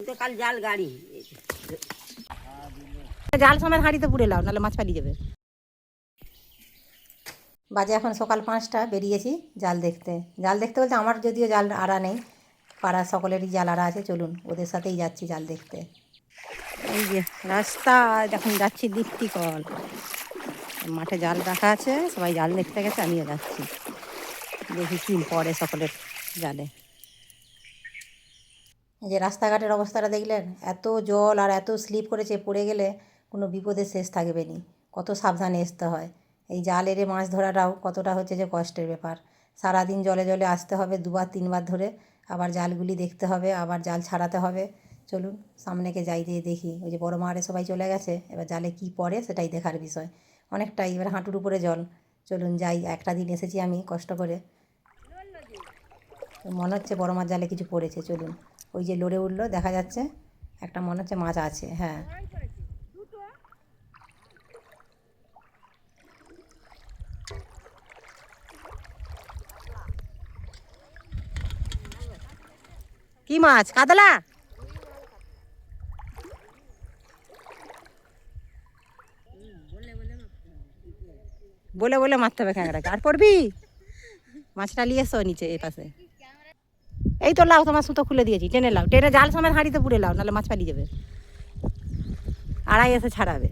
তো কাল জাল গাড়ি। জাল সময় হাঁড়িতে পুড়ে লাও নাহলে মাছ পালিয়ে যাবে। বাজে এখন সকাল পাঁচটা বেরিয়েছি জাল দেখতে। জাল দেখতে বলতে আমার যদিও জাল আড়া নেই পাড়ার সকলেরই জাল আড়া আছে চলুন ওদের সাথেই যাচ্ছি জাল দেখতে। এই যে রাস্তা যখন যাচ্ছি দীপ্তি কল মাঠে জাল রাখা আছে সবাই জাল দেখতে গেছে আমিও যাচ্ছি। দেখি কি পরে সকলের জালে। যে রাস্তাঘাটের অবস্থাটা দেখলেন, এত জল আর এত স্লিপ করেছে পড়ে গেলে কোনো বিপদের শেষ থাকবে নি। কত সাবধানে আসতে হয়। এই জাল মাছ ধরাটাও কতটা হচ্ছে যে কষ্টের ব্যাপার। সারাদিন জলে জলে আসতে হবে দুবার তিনবার ধরে, আবার জালগুলি দেখতে হবে, আবার জাল ছাড়াতে হবে। চলুন সামনেকে যাই দিয়ে দেখি। ওই যে বড় মারে সবাই চলে গেছে, এবার জালে কি পড়ে সেটাই দেখার বিষয়। অনেকটাই এবার হাঁটুর উপরে জল। চলুন যাই, একটা দিন এসেছি আমি কষ্ট করে। মনে হচ্ছে বড় মাছ জালে কিছু পড়েছে, চলুন। ওই যে লড়ে উঠল, দেখা যাচ্ছে একটা মনে হচ্ছে মাছ আছে হ্যাঁ। কি মাছ? কাতলা? বলে বলে মারতে হবে ক্যাংরাকে আর পড়বি? মাছটা নিয়ে এসো নিচে এই পাশে। এই তো লাও তোমার সুতো খুলে দিয়েছি টেনে লাও। টেনে জাল সময় হাঁড়িতে পুড়ে লাও নাহলে মাছ পালিয়ে যাবে। আড়াই এসে ছাড়াবে।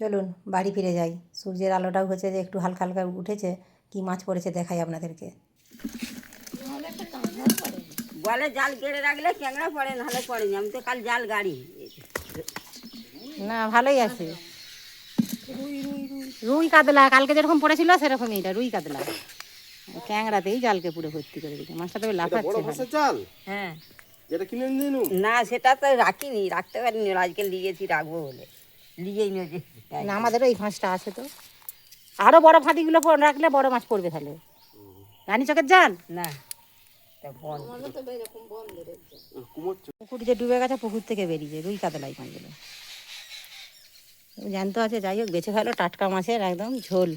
চলুন বাড়ি ফিরে যাই। সূর্যের আলোটাও হচ্ছে যে একটু হালকা হালকা উঠেছে। কি মাছ পড়েছে দেখাই আপনাদেরকে। বলে জাল কেড়ে রাখলে ক্যাংড়া পড়ে নাহলে পড়েনি আমি তো কাল জাল গাড়ি। না ভালোই আছে। রুই কাতলা কালকে যেরকম পড়েছিল সেরকম এইটা রুই কাতলা। ক্যাংড়াতেই জালকে পুরো ভর্তি করে দিচ্ছে মাছটা তবে লাফাচ্ছে জাল হ্যাঁ। যেটা কিনে নিয়ে না সেটা তো রাখিনি রাখতে পারিনি। আজকে লিগেছি রাখব বলে। লিগেই নিয়েছি না আমাদেরও এই ফাঁসটা আছে তো। আরও বড় ফাঁদিগুলো রাখলে বড় মাছ পড়বে তাহলে। রানী চকের জাল? না তা পুকুর যে ডুবে গেছে পুকুর থেকে বেরিয়েছে রুই কাতলাই মাছগুলো জ্যান্ত আছে যাই হোক বেছে ফেলো টাটকা মাছের একদম ঝোল।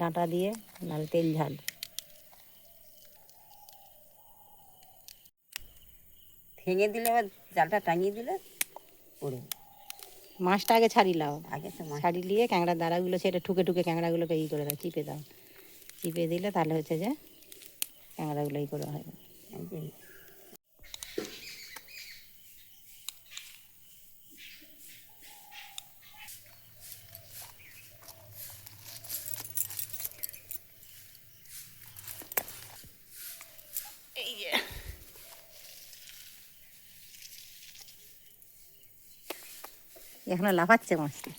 ডাঁটা দিয়ে লাল তেল ঝাল। ভেঙে দিলে আবার জালটা টাঙিয়ে দিলে পড়ে। মাছটা আগে ছাড়ি লাও। আগে তো ছাড়ি দিয়ে ক্যাংড়ার দাঁড়াগুলো সেটা ঠুকে ঠুকে ক্যাংড়াগুলোকে ই করে দাও চিপে দাও। চিপে দিলে তাহলে হচ্ছে যে ক্যাংড়াগুলো ই করে হয়। এখনও লাফাচ্ছে মাছটা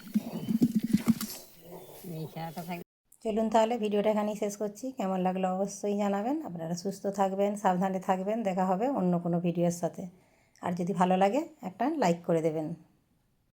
চলুন তাহলে ভিডিওটা এখানেই শেষ করছি। কেমন লাগল অবশ্যই জানাবেন। আপনারা সুস্থ থাকবেন সাবধানে থাকবেন। দেখা হবে অন্য কোনো ভিডিওর সাথে। আর যদি ভালো লাগে একটা লাইক করে দেবেন।